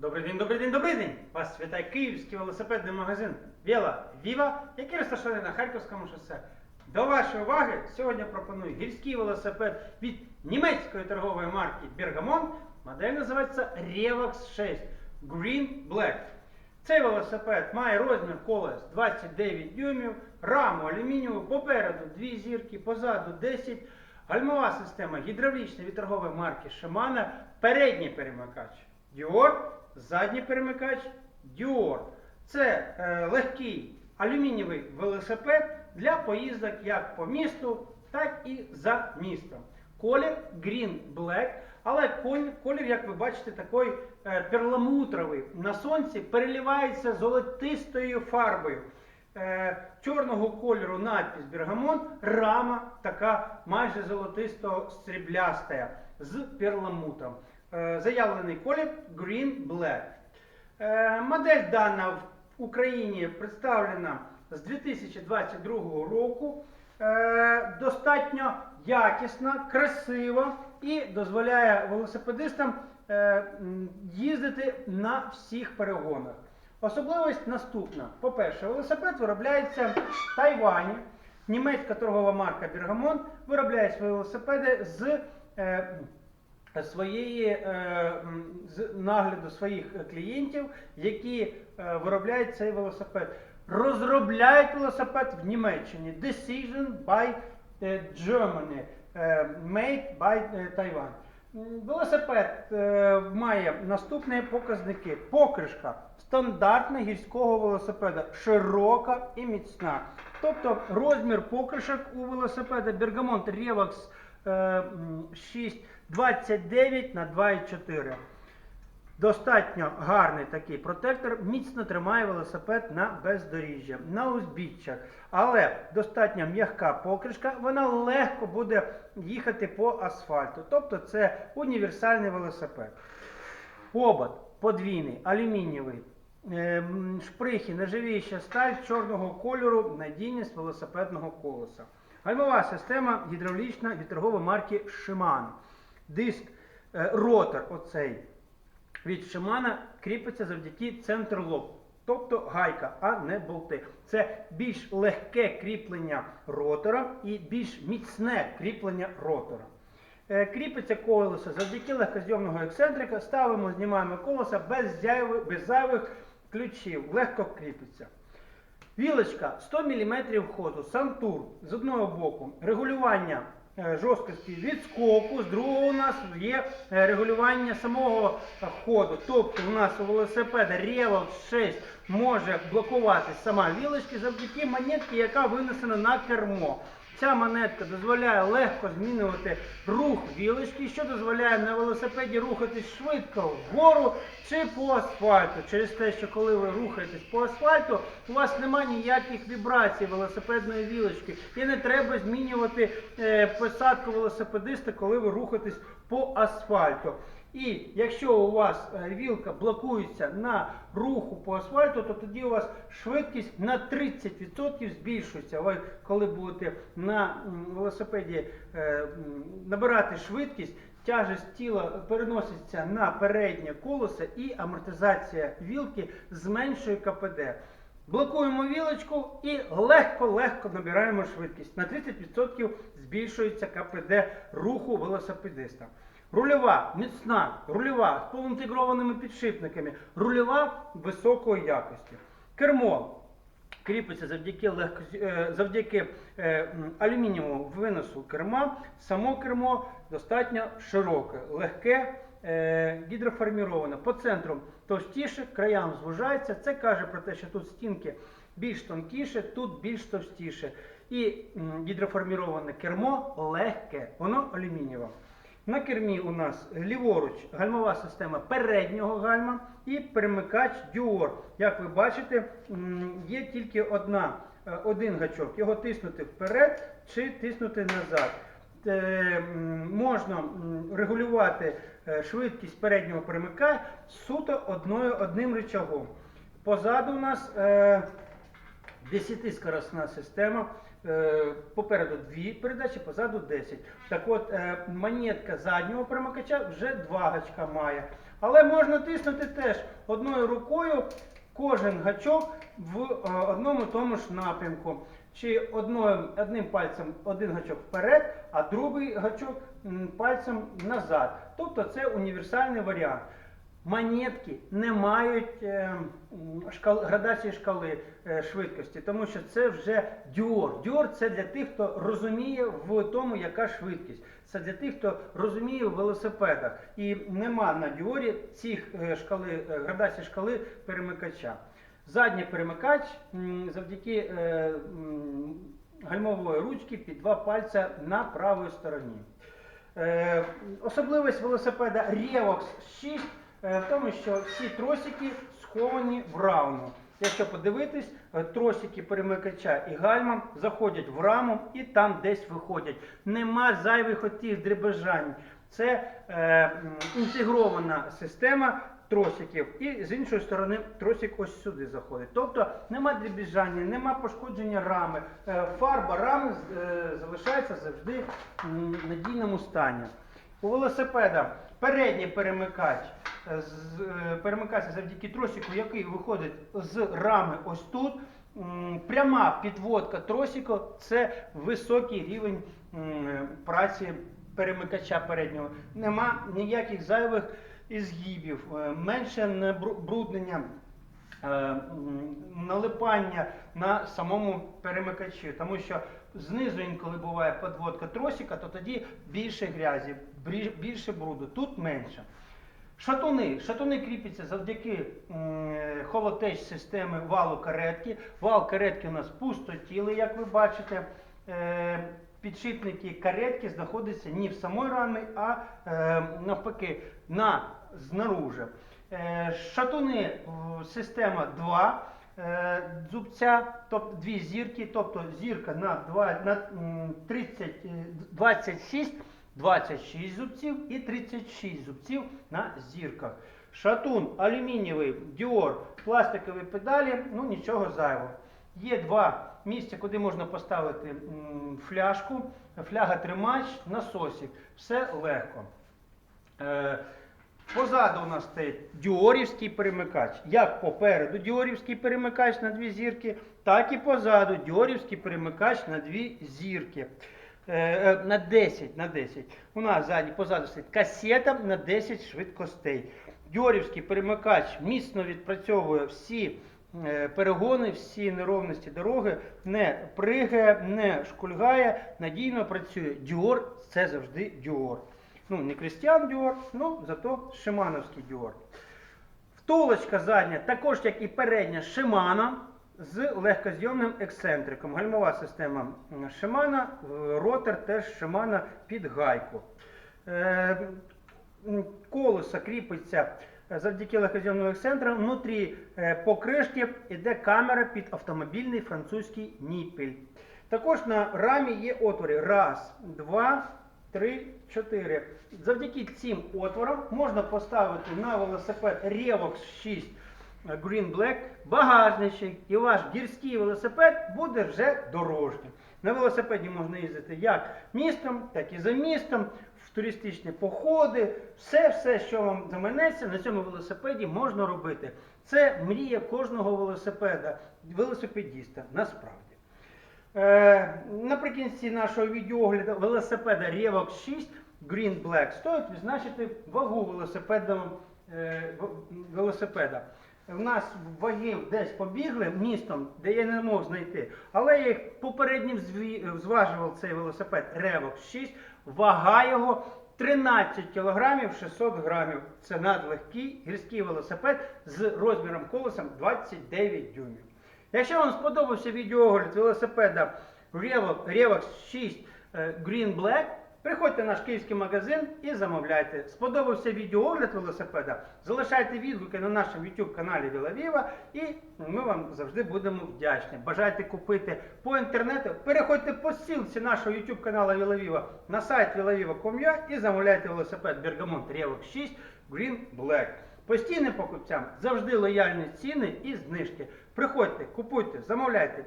Добрий день, добрий день, добрий день! Вас вітає київський велосипедний магазин Віла Віва, який розташований на Харківському шосе. До вашої уваги сьогодні пропоную гірський велосипед від німецької торгової марки Bergamont. Модель називається Revox 6 Green Black. Цей велосипед має розмір колес 29 дюймів, раму алюмінієву, попереду дві зірки, позаду 10, гальмова система гідравлічна від торгової марки Shimano, передній перемикач Dior, задній перемикач Dior. Це е, легкий алюмінієвий велосипед для поїздок як по місту, так і за містом. Колір Green Black, але колір, як ви бачите, такий е, перламутровий. На сонці переливається золотистою фарбою. Е, чорного кольору надпис Бергамон, рама така майже золотисто-срібляста з перламутром. Е, заявлений колір Green Black. Е, модель дана в Україні представлена з 2022 року. Е, достатньо якісна, красива і дозволяє велосипедистам їздити на всіх перегонах. Особливість наступна. По-перше, велосипед виробляється в Тайвані. Німецька торгова марка Bergamont виробляє свої велосипеди з своєї е, нагляду своїх клієнтів, які е, виробляють цей велосипед. Розробляють велосипед в Німеччині. Decision by е, Germany. Made by Taiwan. Велосипед має наступні показники. Покришка стандартна гірського велосипеда, широка і міцна. Тобто розмір покришок у велосипеда Bergamont Revox м, 6 29 на 2,4. Достатньо гарний такий протектор, міцно тримає велосипед на бездоріжжя, на узбіччях. Але достатньо м'яка покришка, вона легко буде їхати по асфальту. Тобто це універсальний велосипед. Обод подвійний, алюмінієвий, ем, шприхи, нержавіюча сталь чорного кольору, надійність велосипедного колеса. Гальмова система гідравлічна від марки Shimano. Диск, е, ротор оцей від Shimano кріпиться завдяки центрлок, тобто гайка, а не болти. Це більш легке кріплення ротора і більш міцне кріплення ротора. Е, Кріпиться колесо завдяки легкозйомного ексцентрика. Ставимо, знімаємо колесо без зайвих, без зайвих ключів. Легко кріпиться. Вілочка 100 мм ходу, сантур з одного боку, регулювання е, жорсткості відскоку, з другого у нас є е, регулювання самого ходу. Тобто у нас у велосипеда Revox 6 може блокувати сама вілочка завдяки монетці, яка винесена на кермо. Ця монетка дозволяє легко змінювати рух вілочки, що дозволяє на велосипеді рухатись швидко вгору чи по асфальту. Через те, що коли ви рухаєтесь по асфальту, у вас немає ніяких вібрацій велосипедної вілочки. І не треба змінювати е, посадку велосипедиста, коли ви рухаєтесь по асфальту. І якщо у вас е, вілка блокується на руху по асфальту, то тоді у вас швидкість на 30% збільшується. Ви коли будете на велосипеді е, набирати швидкість, тяжесть тіла переноситься на переднє колесо і амортизація вілки зменшує КПД. Блокуємо вілочку і легко-легко набираємо швидкість. На 30% збільшується КПД руху велосипедиста. Рульова міцна, рульова з полуінтегрованими підшипниками, рульова високої якості. Кермо кріпиться завдяки, легко, е, завдяки е, алюмінієвому виносу керма. Само кермо достатньо широке, легке, е, гідроформіроване. По центру товстіше, краям звужається. Це каже про те, що тут стінки більш тонкіше, тут більш товстіше. І гідроформіроване кермо легке, воно алюмінієве. На кермі у нас ліворуч гальмова система переднього гальма і перемикач Dior. Як ви бачите, є тільки одна, е, один гачок. Його тиснути вперед чи тиснути назад. Е, Можна регулювати е, швидкість переднього перемикання суто одною, одним рычагом. Позаду у нас е, 10-скоростна система. Е, Попереду дві передачі, позаду 10. Так от, е, монетка заднього перемикача вже два гачка має. Але можна тиснути теж одною рукою кожен гачок в е, одному тому ж напрямку. Чи одною, одним пальцем один гачок вперед, а другий гачок пальцем назад. Тобто це універсальний варіант. Монетки не мають е, шкал, градації шкали е, швидкості, тому що це вже діор. Діор це для тих, хто розуміє в тому, яка швидкість. Це для тих, хто розуміє в велосипедах. І нема на діорі цих е, шкали, градації шкали перемикача. Задній перемикач завдяки гальмової ручки під два пальця на правій стороні. Особливість велосипеда Revox 6 е, в тому, що всі тросики сховані в раму. Якщо подивитись, е, тросики перемикача і гальма заходять в раму і там десь виходять. Нема зайвих отих дребежань. Це е, інтегрована система тросиків. І з іншої сторони тросик ось сюди заходить. Тобто нема дребіжання, нема пошкодження рами. Е, фарба рами е, залишається завжди в надійному стані. У велосипеда передній перемикач е, е, перемикається завдяки тросику, який виходить з рами ось тут. Пряма підводка тросику це високий рівень праці перемикача переднього. Нема ніяких зайвих ізгибів, е, менше набруднення е, налипання на самому перемикачі, тому що знизу інколи буває подводка тросика, то тоді більше грязі, більше бруду, тут менше. Шатуни. Шатуни кріпляться завдяки холотеч системи валу каретки. Вал каретки у нас пустотілий, як ви бачите. Е, Підшипники каретки знаходяться не в самій рамі, а е, навпаки на знаружи. Е, шатуни система 2 е, зубця, тобто дві зірки, тобто зірка на, 2, на 30, е, 26, 26 зубців і 36 зубців на зірках. Шатун алюмінієвий, діор, пластикові педалі, ну нічого зайвого. Є два місця, куди можна поставити фляжку, фляга тримач, насосик. Все легко. Е, Позаду у нас стоїть діорівський перемикач. Як попереду діорівський перемикач на дві зірки, так і позаду діорівський перемикач на дві зірки. Е, е, На 10, на 10. У нас ззаді позаду стоїть касета на 10 швидкостей. Діорівський перемикач міцно відпрацьовує всі е, перегони, всі неровності дороги, не пригає, не шкульгає, надійно працює. Діор це завжди діор. Ну, не Крістіан Діор, ну зато Шимановський Діор. Втулочка задня, також як і передня Шимана з легкозйомним ексцентриком. Гальмова система Шимана, ротор теж Шимана під гайку. Е, Колесо кріпиться завдяки легкозйомному ексцентру. Внутрі е, покришки йде камера під автомобільний французький ніпель. Також на рамі є отвори. Раз, два, три, чотири. Завдяки цим отворам можна поставити на велосипед Revox 6 Green Black багажничок, і ваш гірський велосипед буде вже дорожнім. На велосипеді можна їздити як містом, так і за містом, в туристичні походи, все, все, що вам заманеться, на цьому велосипеді можна робити. Це мрія кожного велосипеда, велосипедіста, насправді. Е, наприкінці нашого відеогляду велосипеда Revox 6 Green Black стоїть відзначити вагу велосипеда. Е, велосипеда. У нас ваги десь побігли містом, де я не мог знайти. Але я їх попередньо взві- зважував цей велосипед Revox 6. Вага його 13 кг 600 грамів. Це надлегкий гірський велосипед з розміром колесом 29 дюймів. Якщо вам сподобався відеоогляд велосипеда Revo- Revox 6 е, Green Black, приходьте в наш київський магазин і замовляйте. Сподобався відеоогляд велосипеда, залишайте відгуки на нашому YouTube каналі Вілавіва і ми вам завжди будемо вдячні. Бажаєте купити по інтернету, переходьте по ссылці нашого YouTube каналу Вілавіва на сайт vilaviva.com.ua і замовляйте велосипед Bergamont Revox 6 Green Black. Постійним покупцям завжди лояльні ціни і знижки. Приходьте, купуйте, замовляйте.